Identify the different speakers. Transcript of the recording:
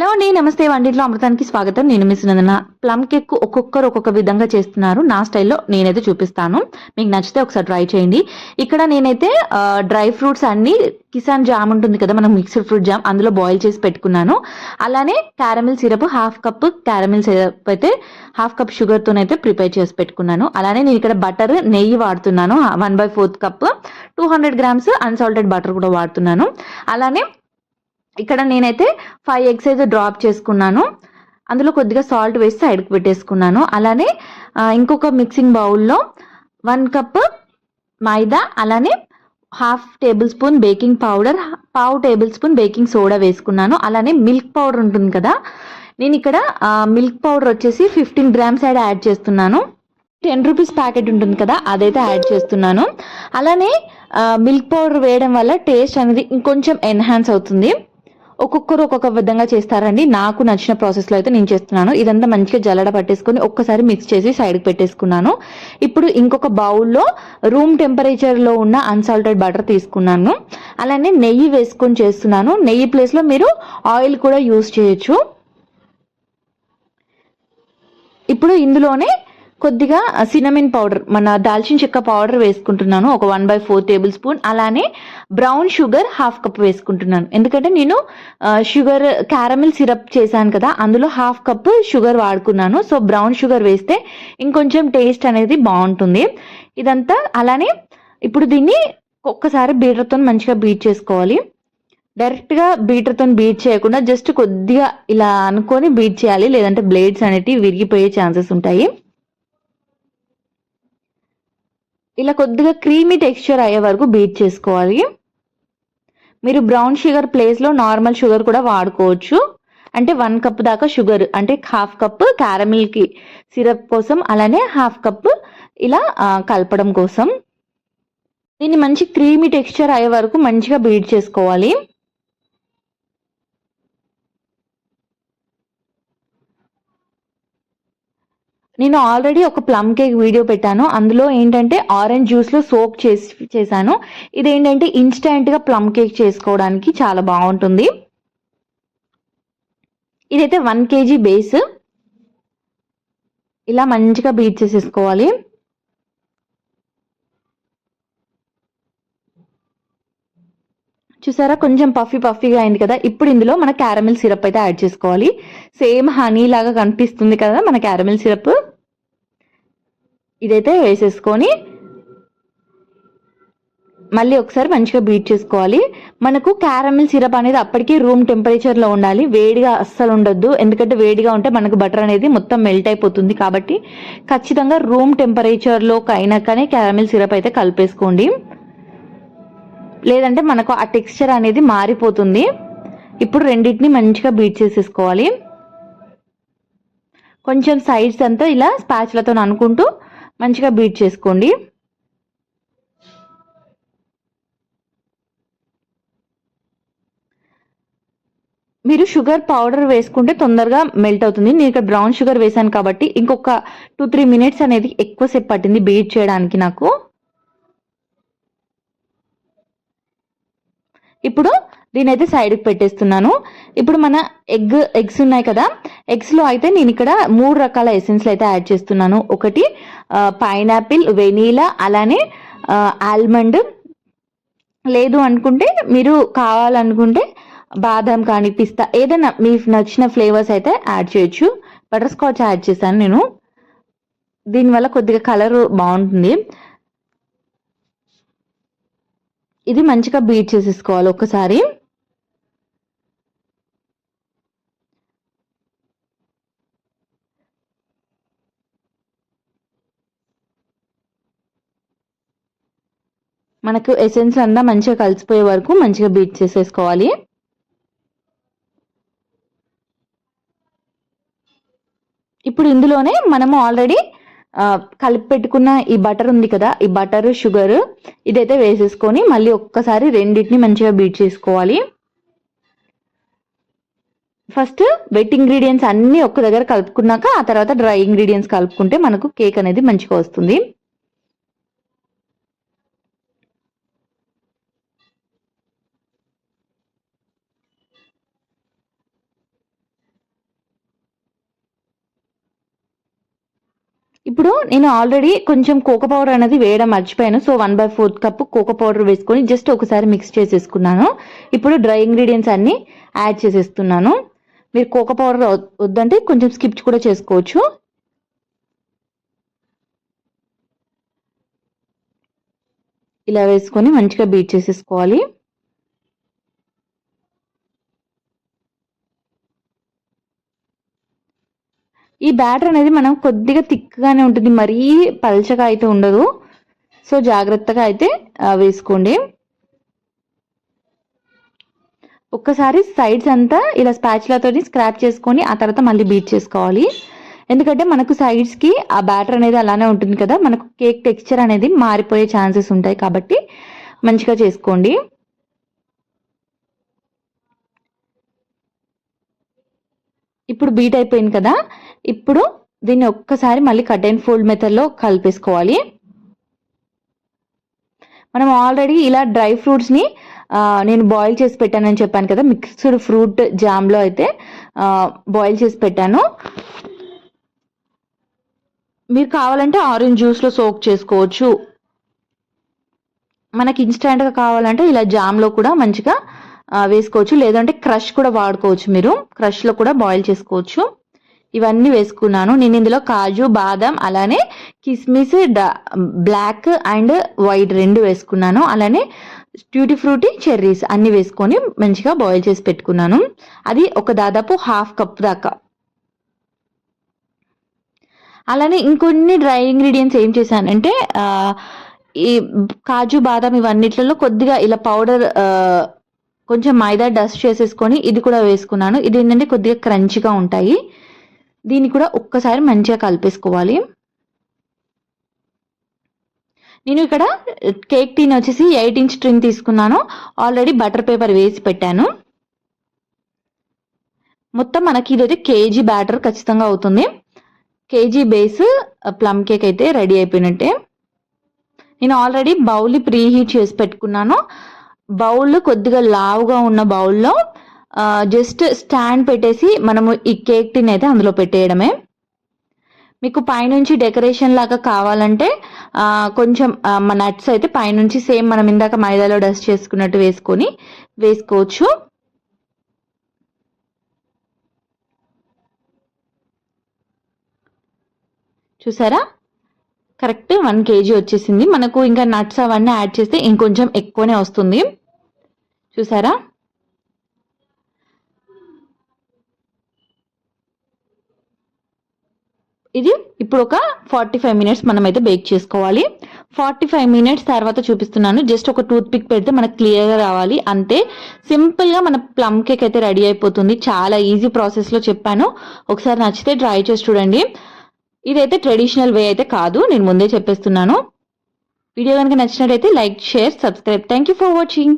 Speaker 1: Hello అండి నమస్తే వంటింట్లో అమృతానికి స్వాగతం. నేను మిస్ నందన. ప్లమ్ కేక్ ఒక్కొక్కరు ఒక్కొక్క విధంగా చేస్తున్నారు. నా స్టైల్లో నేనైతే చూపిస్తాను. మీకు నచ్చితే ఒకసారి ట్రై చేయండి. ఇక్కడ నేనైతే డ్రై ఫ్రూట్స్ అన్ని కిసాన్ జామ్ ఉంటుంది కదా మనం మిక్స్డ్ ఫ్రూట్ జామ్ అందులో బాయిల్ చేసి పెట్టుకున్నాను. అలానే caramel syrup half cup caramel syrup అయితే హాఫ్ కప్ షుగర్తోనైతే ప్రిపేర్ చేసి పెట్టుకున్నాను. అలానే నేను ఇక్కడ బటర్ నెయ్యి వాడుతున్నాను. One by fourth cup. Two hundred grams unsalted butter కూడా వాడుతున్నాను. అలానే ఇక్కడ నేనైతే ఫైవ్ ఎగ్స్ అయితే డ్రాప్ చేసుకున్నాను. అందులో కొద్దిగా సాల్ట్ వేసి సైడ్కి పెట్టేసుకున్నాను. అలానే ఇంకొక మిక్సింగ్ బౌల్లో వన్ కప్ మైదా అలానే half tablespoon baking powder పావు టేబుల్ స్పూన్ బేకింగ్ సోడా వేసుకున్నాను. అలానే మిల్క్ పౌడర్ ఉంటుంది కదా. నేను ఇక్కడ మిల్క్ పౌడర్ వచ్చేసి ఫిఫ్టీన్ గ్రామ్స్ యాడ్ యాడ్ చేస్తున్నాను. టెన్ రూపీస్ ప్యాకెట్ ఉంటుంది కదా అదైతే యాడ్ చేస్తున్నాను. అలానే మిల్క్ పౌడర్ వేయడం వల్ల టేస్ట్ అనేది ఇంకొంచెం ఎన్హాన్స్ అవుతుంది. ఒక్కొక్కరు ఒక్కొక్క విధంగా చేస్తారండి. నాకు నచ్చిన ప్రాసెస్లో అయితే నేను చేస్తున్నాను. ఇదంతా మంచిగా జల్లడ పట్టేసుకొని ఒక్కసారి మిక్స్ చేసి సైడ్కి పెట్టేసుకున్నాను. ఇప్పుడు ఇంకొక బౌల్లో రూమ్ టెంపరేచర్లో ఉన్న అన్సాల్టెడ్ బటర్ తీసుకున్నాను. అలానే నెయ్యి వేసుకొని చేస్తున్నాను. నెయ్యి ప్లేస్లో మీరు ఆయిల్ కూడా యూస్ చేయొచ్చు. ఇప్పుడు ఇందులోనే కొద్దిగా సినమిన్ పౌడర్ మన దాల్చిన చెక్క పౌడర్ వేసుకుంటున్నాను. ఒక one by four tablespoon అలానే బ్రౌన్ షుగర్ హాఫ్ కప్ వేసుకుంటున్నాను. ఎందుకంటే నేను షుగర్ క్యారమిల్ సిరప్ చేశాను కదా అందులో హాఫ్ కప్ షుగర్ వాడుకున్నాను. సో బ్రౌన్ షుగర్ వేస్తే ఇంకొంచెం టేస్ట్ అనేది బాగుంటుంది. ఇదంతా అలానే ఇప్పుడు దీన్ని ఒక్కసారి బీటర్తో మంచిగా బీట్ చేసుకోవాలి. డైరెక్ట్గా బీటర్తో బీట్ చేయకుండా జస్ట్ కొద్దిగా ఇలా అనుకొని బీట్ చేయాలి. లేదంటే బ్లేడ్స్ అనేటివి విరిగిపోయే ఛాన్సెస్ ఉంటాయి. ఇలా కొద్దిగా క్రీమీ టెక్స్చర్ అయ్యే వరకు బీట్ చేసుకోవాలి. మీరు బ్రౌన్ షుగర్ ప్లేస్లో నార్మల్ షుగర్ కూడా వాడుకోవచ్చు. అంటే వన్ కప్ దాకా షుగర్ అంటే హాఫ్ కప్ క్యారమిల్కి సిరప్ కోసం అలానే హాఫ్ కప్ ఇలా కలపడం కోసం. దీన్ని మంచి క్రీమీ టెక్స్చర్ అయ్యే వరకు మంచిగా బీట్ చేసుకోవాలి. నేను ఆల్రెడీ ఒక ప్లమ్ కేక్ వీడియో పెట్టాను. అందులో ఏంటంటే ఆరెంజ్ జ్యూస్లో సోక్ చేసి చేశాను. ఇదేంటంటే ఇన్స్టెంట్గా ప్లమ్ కేక్ చేసుకోవడానికి చాలా బాగుంటుంది. ఇదైతే వన్ కేజీ బేస్ ఇలా మంచిగా బీట్ చేసేసుకోవాలి. చూసారా? కొంచెం పఫీ పఫీగా అయింది కదా? ఇప్పుడు ఇందులో మన క్యారమిల్ సిరప్ అయితే యాడ్ చేసుకోవాలి. సేమ్ హనీ లాగా కనిపిస్తుంది కదా మన క్యారమిల్ సిరప్ ఇదైతే వేసేసుకొని మళ్ళీ ఒకసారి మంచిగా బీట్ చేసుకోవాలి. మనకు క్యారమిల్ సిరప్ అనేది అప్పటికి రూమ్ టెంపరేచర్లో ఉండాలి. వేడిగా అస్సలు ఉండొద్దు. ఎందుకంటే వేడిగా ఉంటే మనకు బటర్ అనేది మొత్తం మెల్ట్ అయిపోతుంది కాబట్టి ఖచ్చితంగా రూమ్ టెంపరేచర్లో అయినాకనే క్యారమిల్ సిరప్ అయితే కలిపేసుకోండి. లేదంటే మనకు ఆ టెక్స్చర్ అనేది మారిపోతుంది. ఇప్పుడు రెండింటిని మంచిగా బీట్ చేసేసుకోవాలి. కొంచెం సైడ్స్ అంతా ఇలా స్పాచ్లతో అనుకుంటూ మంచిగా బీట్ చేసుకోండి. మీరు షుగర్ పౌడర్ వేసుకుంటే తొందరగా మెల్ట్ అవుతుంది. నేను ఇక్కడ బ్రౌన్ షుగర్ వేసాను కాబట్టి ఇంకొక టూ త్రీ మినిట్స్ అనేది ఎక్కువసేపు పట్టింది బీట్ చేయడానికి నాకు. ఇప్పుడు దీని అయితే సైడ్కి పెట్టేస్తున్నాను. ఇప్పుడు మన ఎగ్ ఎగ్స్ ఉన్నాయి కదా. ఎగ్స్లో అయితే నేను ఇక్కడ మూడు రకాల ఎసెన్స్లు అయితే యాడ్ చేస్తున్నాను. ఒకటి పైనాపిల్ వెనీలా అలానే ఆల్మండ్ లేదు అనుకుంటే మీరు కావాలనుకుంటే బాదం కానీ పిస్తా ఏదైనా మీకు నచ్చిన ఫ్లేవర్స్ అయితే యాడ్ చేయొచ్చు. బటర్ స్కాచ్ యాడ్ చేశాను నేను. దీనివల్ల కొద్దిగా కలర్ బాగుంటుంది. ఇది మంచిగా బీట్ చేసేసుకోవాలి ఒకసారి. మనకు ఎసెన్స్ అంతా మంచిగా కలిసిపోయే వరకు మంచిగా బీట్ చేసేసుకోవాలి. ఇప్పుడు ఇందులోనే మనము ఆల్రెడీ కలిపి పెట్టుకున్న ఈ బటర్ ఉంది కదా ఈ బటర్ షుగర్ ఇదైతే వేసేసుకొని మళ్ళీ ఒక్కసారి రెండింటిని మంచిగా బీట్ చేసుకోవాలి. ఫస్ట్ వెట్ ఇంగ్రీడియంట్స్ అన్నీ ఒక్క దగ్గర కలుపుకున్నాక ఆ తర్వాత డ్రై ఇంగ్రీడియంట్స్ కలుపుకుంటే మనకు కేక్ అనేది మంచిగా వస్తుంది. ఇప్పుడు నేను ఆల్రెడీ కొంచెం కోకో పౌడర్ అనేది వేయడం మర్చిపోయాను. So one by fourth cup cocoa powder వేసుకొని జస్ట్ ఒకసారి మిక్స్ చేసేసుకున్నాను. ఇప్పుడు డ్రై ఇంగ్రీడియంట్స్ అన్ని యాడ్ చేసేస్తున్నాను. మీరు కోకో పౌడర్ వద్దంటే కొంచెం స్కిప్ కూడా చేసుకోవచ్చు. ఇలా వేసుకొని మంచిగా బీట్ చేసేసుకోవాలి. ఈ బ్యాటర్ అనేది మనం కొద్దిగా థిక్గానే ఉంటుంది. మరీ పల్చగా అయితే ఉండదు. సో జాగ్రత్తగా అయితే వేసుకోండి. ఒక్కసారి సైడ్స్ అంతా ఇలా స్పాచ్లతో స్క్రాప్ చేసుకొని ఆ తర్వాత మళ్ళీ బీట్ చేసుకోవాలి. ఎందుకంటే మనకు సైడ్స్కి ఆ బ్యాటర్ అనేది అలానే ఉంటుంది కదా. మనకు కేక్ టెక్స్చర్ అనేది మారిపోయే ఛాన్సెస్ ఉంటాయి కాబట్టి మంచిగా చేసుకోండి. ఇప్పుడు బీట్ అయిపోయింది కదా. ఇప్పుడు దీన్ని ఒక్కసారి మళ్ళీ కట్ అండ్ ఫోల్డ్ మెథడ్లో కలిపేసుకోవాలి. మనం ఆల్రెడీ ఇలా డ్రై ఫ్రూట్స్ని నేను బాయిల్ చేసి పెట్టానని చెప్పాను కదా మిక్స్డ్ ఫ్రూట్ జామ్లో అయితే బాయిల్ చేసి పెట్టాను. మీరు కావాలంటే ఆరెంజ్ జ్యూస్లో సోక్ చేసుకోవచ్చు. మనకి ఇన్స్టెంట్గా కావాలంటే ఇలా జామ్లో కూడా మంచిగా వేసుకోవచ్చు. లేదంటే క్రష్ కూడా వాడుకోవచ్చు మీరు. క్రష్లో కూడా బాయిల్ చేసుకోవచ్చు. ఇవన్నీ వేసుకున్నాను. నేను ఇందులో కాజు బాదం అలానే కిస్మిస్ బ్లాక్ అండ్ వైట్ రెండు వేసుకున్నాను. అలానే ట్యూటీ ఫ్రూటీ చెర్రీస్ అన్ని వేసుకొని మంచిగా బాయిల్ చేసి పెట్టుకున్నాను. అది ఒక దాదాపు హాఫ్ కప్ దాకా. అలానే ఇంకొన్ని డ్రై ఇంగ్రీడియంట్స్ ఏం చేశానంటే ఈ కాజు బాదం ఇవన్నిట్లలో కొద్దిగా ఇలా పౌడర్ కొంచెం మైదా డస్ట్ చేసేసుకొని ఇది కూడా వేసుకున్నాను. ఇది ఏంటంటే కొద్దిగా క్రంచిగా ఉంటాయి. దీన్ని కూడా ఒక్కసారి మంచిగా కలిపేసుకోవాలి. నేను ఇక్కడ కేక్ టీన్ వచ్చేసి ఎయిట్ ఇంచ్ ట్రిన్ తీసుకున్నాను. ఆల్రెడీ బటర్ పేపర్ వేసి పెట్టాను. మొత్తం మనకి ఇది అయితే కేజీ బ్యాటర్ ఖచ్చితంగా అవుతుంది. కేజీ బేస్ ప్లమ్ కేక్ అయితే రెడీ అయిపోయినట్టే. నేను ఆల్రెడీ బౌల్ ప్రీహీట్ చేసి పెట్టుకున్నాను. బౌల్ కొద్దిగా లావుగా ఉన్న బౌల్లో జస్ట్ స్టాండ్ పెట్టేసి మనము ఈ కేక్ టిన్ అయితే అందులో పెట్టేయడమే. మీకు పైనుంచి డెకరేషన్ లాగా కావాలంటే కొంచెం నట్స్ అయితే పైనుంచి సేమ్ మనం ఇందాక మైదాలో డస్ట్ చేసుకున్నట్టు వేసుకొని వేసుకోవచ్చు. చూసారా? కరెక్ట్ వన్ కేజీ వచ్చేసింది. మనకు ఇంకా నట్స్ అవన్నీ యాడ్ చేస్తే ఇంకొంచెం ఎక్కువనే వస్తుంది. చూసారా? ఇది ఇప్పుడు ఒక ఫార్టీ ఫైవ్ మినిట్స్ మనం అయితే బేక్ చేసుకోవాలి. ఫార్టీ ఫైవ్ మినిట్స్ తర్వాత చూపిస్తున్నాను. జస్ట్ ఒక టూత్ పిక్ పెడితే మనకు క్లియర్గా రావాలి. అంతే. సింపుల్గా మన ప్లమ్ కేక్ అయితే రెడీ అయిపోతుంది. చాలా ఈజీ ప్రాసెస్లో చెప్పాను. ఒకసారి నచ్చితే ట్రై చేసి చూడండి. ఇదైతే ట్రెడిషనల్ వే అయితే కాదు. నేను ముందే చెప్పేస్తున్నాను. వీడియో కనుక నచ్చినట్టయితే like share subscribe thank you for watching